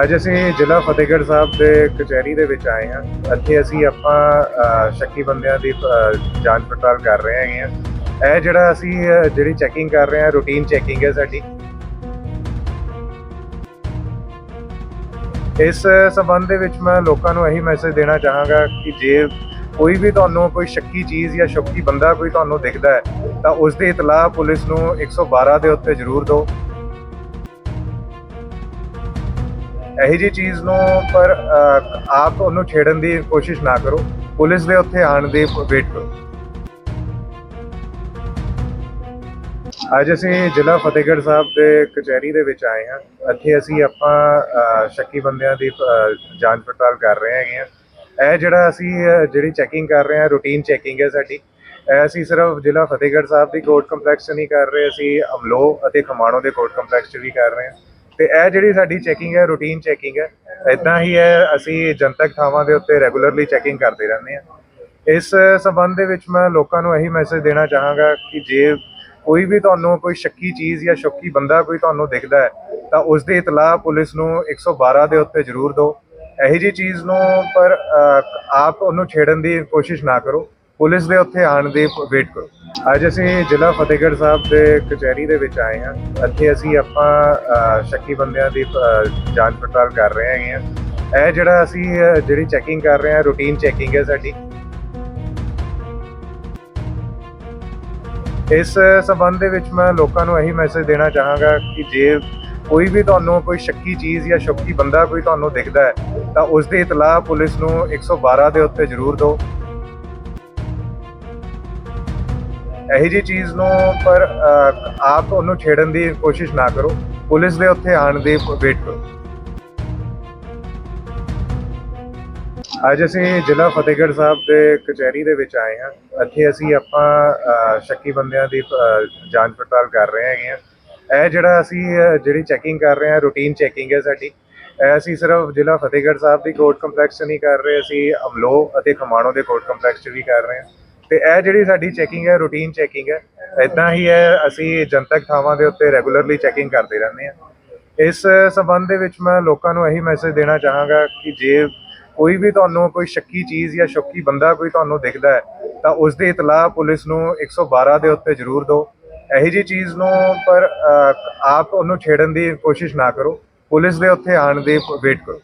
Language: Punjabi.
ਅੱਜ ਅਸੀਂ ਜ਼ਿਲ੍ਹਾ ਫਤਿਹਗੜ੍ਹ ਸਾਹਿਬ ਦੇ ਕਚਹਿਰੀ ਦੇ ਵਿੱਚ ਆਏ ਹਾਂ। ਇੱਥੇ ਅਸੀਂ ਆਪਾਂ ਸ਼ੱਕੀ ਬੰਦਿਆਂ ਦੀ ਜਾਂਚ ਪੜਤਾਲ ਕਰ ਰਹੇ ਹੈਗੇ ਹਾਂ। ਇਹ ਜਿਹੜਾ ਅਸੀਂ ਜਿਹੜੀ ਚੈਕਿੰਗ ਕਰ ਰਹੇ ਹਾਂ ਰੂਟੀਨ ਚੈਕਿੰਗ ਹੈ ਸਾਡੀ। ਇਸ ਸਬੰਧ ਦੇ ਵਿੱਚ ਮੈਂ ਲੋਕਾਂ ਨੂੰ ਇਹੀ ਮੈਸੇਜ ਦੇਣਾ ਚਾਹਾਂਗਾ ਕਿ ਜੇ ਕੋਈ ਵੀ ਤੁਹਾਨੂੰ ਕੋਈ ਸ਼ੱਕੀ ਚੀਜ਼ ਜਾਂ ਸ਼ੱਕੀ ਬੰਦਾ ਕੋਈ ਤੁਹਾਨੂੰ ਦਿਖਦਾ ਹੈ, ਤਾਂ ਉਸ ਦੀ ਇਤਲਾਹ ਪੁਲਿਸ ਨੂੰ 112 ਦੇ ਉੱਤੇ ਜ਼ਰੂਰ ਦਿਓ। ਇਹੋ ਜੀ ਚੀਜ਼ ਨੂੰ ਪਰ ਆਪ ਉਹਨੂੰ ਛੇੜਨ ਦੀ ਕੋਸ਼ਿਸ਼ ਨਾ ਕਰੋ। ਪੁਲਿਸ ਦੇ ਉੱਥੇ ਆਉਣ ਦੀ ਵੇਟ ਕਰੋ। ਅੱਜ ਅਸੀਂ ਜ਼ਿਲ੍ਹਾ ਫਤਿਹਗੜ੍ਹ ਸਾਹਿਬ ਦੇ ਕਚਹਿਰੀ ਦੇ ਵਿੱਚ ਆਏ ਹਾਂ। ਇੱਥੇ ਅਸੀਂ ਆਪਾਂ ਸ਼ੱਕੀ ਬੰਦਿਆਂ ਦੀ ਜਾਂਚ ਪੜਤਾਲ ਕਰ ਰਹੇ ਹੈਗੇ ਹਾਂ। ਇਹ ਜਿਹੜਾ ਅਸੀਂ ਜਿਹੜੀ ਚੈਕਿੰਗ ਕਰ ਰਹੇ ਹਾਂ ਰੂਟੀਨ ਚੈਕਿੰਗ ਹੈ ਸਾਡੀ ਅਸੀਂ ਸਿਰਫ ਜ਼ਿਲ੍ਹਾ ਫਤਿਹਗੜ੍ਹ ਸਾਹਿਬ ਦੀ ਕੋਰਟ ਕੰਪਲੈਕਸ 'ਚ ਨਹੀਂ ਕਰ ਰਹੇ, ਅਸੀਂ ਅਮਲੋ ਅਤੇ ਖਮਾਣੋ ਦੇ ਕੋਰਟ ਕੰਪਲੈਕਸ 'ਚ ਵੀ ਕਰ ਰਹੇ ਹਾਂ। ਤੇ ਇਹ ਜਿਹੜੀ ਸਾਡੀ ਚੈਕਿੰਗ ਹੈ ਰੂਟੀਨ ਚੈਕਿੰਗ ਹੈ ਇਦਾਂ ਹੀ ਹੈ ਅਸੀਂ ਜਨਤਕ ਥਾਵਾਂ ਦੇ ਉੱਤੇ ਰੈਗੂਲਰਲੀ ਚੈਕਿੰਗ ਕਰਦੇ ਰਹਿੰਦੇ ਹਾਂ। ਇਸ ਸਬੰਧ ਦੇ ਵਿੱਚ ਮੈਂ ਲੋਕਾਂ ਨੂੰ ਇਹੀ ਮੈਸੇਜ ਦੇਣਾ ਚਾਹਾਂਗਾ ਕਿ ਜੇ ਕੋਈ ਵੀ ਤੁਹਾਨੂੰ ਕੋਈ ਸ਼ੱਕੀ ਚੀਜ਼ ਜਾਂ ਸ਼ੱਕੀ ਬੰਦਾ ਕੋਈ ਤੁਹਾਨੂੰ ਦਿਖਦਾ ਹੈ, ਤਾਂ ਉਸ ਦੀ ਇਤਲਾਹ ਪੁਲਿਸ ਨੂੰ 112 ਦੇ ਉੱਤੇ ਜ਼ਰੂਰ ਦਿਓ। ਇਹੋ ਜੀ ਚੀਜ਼ ਨੂੰ ਪਰ ਆਪ ਉਹਨੂੰ ਛੇੜਨ ਦੀ ਕੋਸ਼ਿਸ਼ ਨਾ ਕਰੋ। ਪੁਲਿਸ ਦੇ ਉੱਥੇ ਆਉਣ ਦੀ ਵੇਟ ਕਰੋ। ਅੱਜ ਅਸੀਂ ਜ਼ਿਲ੍ਹਾ ਫਤਿਹਗੜ੍ਹ ਸਾਹਿਬ ਦੇ ਕਚਹਿਰੀ ਦੇ ਵਿੱਚ ਆਏ ਹਾਂ। ਇੱਥੇ ਅਸੀਂ ਆਪਾਂ ਸ਼ੱਕੀ ਬੰਦਿਆਂ ਦੀ ਜਾਂਚ ਪੜਤਾਲ ਕਰ ਰਹੇ ਹੈਗੇ ਹਾਂ। ਇਹ ਜਿਹੜਾ ਅਸੀਂ ਜਿਹੜੀ ਚੈਕਿੰਗ ਕਰ ਰਹੇ ਹਾਂ ਰੂਟੀਨ ਚੈਕਿੰਗ ਹੈ ਸਾਡੀ। ਇਸ ਸਬੰਧ ਦੇ ਵਿੱਚ ਮੈਂ ਲੋਕਾਂ ਨੂੰ ਇਹੀ ਮੈਸੇਜ ਦੇਣਾ ਚਾਹਾਂਗਾ ਕਿ ਜੇ ਕੋਈ ਵੀ ਤੁਹਾਨੂੰ ਕੋਈ ਸ਼ੱਕੀ ਚੀਜ਼ ਜਾਂ ਸ਼ੱਕੀ ਬੰਦਾ ਕੋਈ ਤੁਹਾਨੂੰ ਦਿਖਦਾ ਹੈ, ਤਾਂ ਉਸ ਦੀ ਇਤਲਾਹ ਪੁਲਿਸ ਨੂੰ 112 ਦੇ ਉੱਤੇ ਜ਼ਰੂਰ ਦਿਓ। ਇਹੋ ਜੀ ਚੀਜ਼ ਨੂੰ ਪਰ ਆਪ ਉਹਨੂੰ ਛੇੜਨ ਦੀ ਕੋਸ਼ਿਸ਼ ਨਾ ਕਰੋ। ਪੁਲਿਸ ਦੇ ਉੱਥੇ ਆਉਣ ਦੀ ਵੇਟ ਕਰੋ। ਅੱਜ ਅਸੀਂ ਜ਼ਿਲ੍ਹਾ ਫਤਿਹਗੜ੍ਹ ਸਾਹਿਬ ਦੇ ਕਚਹਿਰੀ ਦੇ ਵਿੱਚ ਆਏ ਹਾਂ। ਇੱਥੇ ਅਸੀਂ ਆਪਾਂ ਸ਼ੱਕੀ ਬੰਦਿਆਂ ਦੀ ਜਾਂਚ ਪੜਤਾਲ ਕਰ ਰਹੇ ਹੈਗੇ ਹਾਂ। ਇਹ ਜਿਹੜਾ ਅਸੀਂ ਜਿਹੜੀ ਚੈਕਿੰਗ ਕਰ ਰਹੇ ਹਾਂ ਰੂਟੀਨ ਚੈਕਿੰਗ ਹੈ ਸਾਡੀ ਅਸੀਂ ਸਿਰਫ ਜ਼ਿਲ੍ਹਾ ਫਤਿਹਗੜ੍ਹ ਸਾਹਿਬ ਦੀ ਕੋਰਟ ਕੰਪਲੈਕਸ 'ਚ ਨਹੀਂ ਕਰ ਰਹੇ, ਅਸੀਂ ਅਮਲੋ ਅਤੇ ਖਮਾਣੋ ਦੇ ਕੋਰਟ ਕੰਪਲੈਕਸ 'ਚ ਵੀ ਕਰ ਰਹੇ ਹਾਂ। ਤੇ ਇਹ ਜਿਹੜੀ ਸਾਡੀ ਚੈਕਿੰਗ ਹੈ ਰੂਟੀਨ ਚੈਕਿੰਗ ਹੈ ਇਦਾਂ ਹੀ ਹੈ ਅਸੀਂ ਜਨਤਕ ਥਾਵਾਂ ਦੇ ਉੱਤੇ ਰੈਗੂਲਰਲੀ ਚੈਕਿੰਗ ਕਰਦੇ ਰਹਿੰਦੇ ਹਾਂ। ਇਸ ਸਬੰਧ ਦੇ ਵਿੱਚ ਮੈਂ ਲੋਕਾਂ ਨੂੰ ਇਹੀ ਮੈਸੇਜ ਦੇਣਾ ਚਾਹਾਂਗਾ ਕਿ ਜੇ ਕੋਈ ਵੀ ਤੁਹਾਨੂੰ ਕੋਈ ਸ਼ੱਕੀ ਚੀਜ਼ ਜਾਂ ਸ਼ੱਕੀ ਬੰਦਾ ਕੋਈ ਤੁਹਾਨੂੰ ਦਿਖਦਾ ਹੈ, ਤਾਂ ਉਸ ਦੀ ਇਤਲਾਹ ਪੁਲਿਸ ਨੂੰ 112 ਦੇ ਉੱਤੇ ਜ਼ਰੂਰ ਦਿਓ। ਇਹੋ ਜੀ ਚੀਜ਼ ਨੂੰ ਪਰ ਆਪ ਉਹਨੂੰ ਛੇੜਨ ਦੀ ਕੋਸ਼ਿਸ਼ ਨਾ ਕਰੋ। ਪੁਲਿਸ ਦੇ ਉੱਥੇ ਆਉਣ ਦੀ ਵੇਟ ਕਰੋ।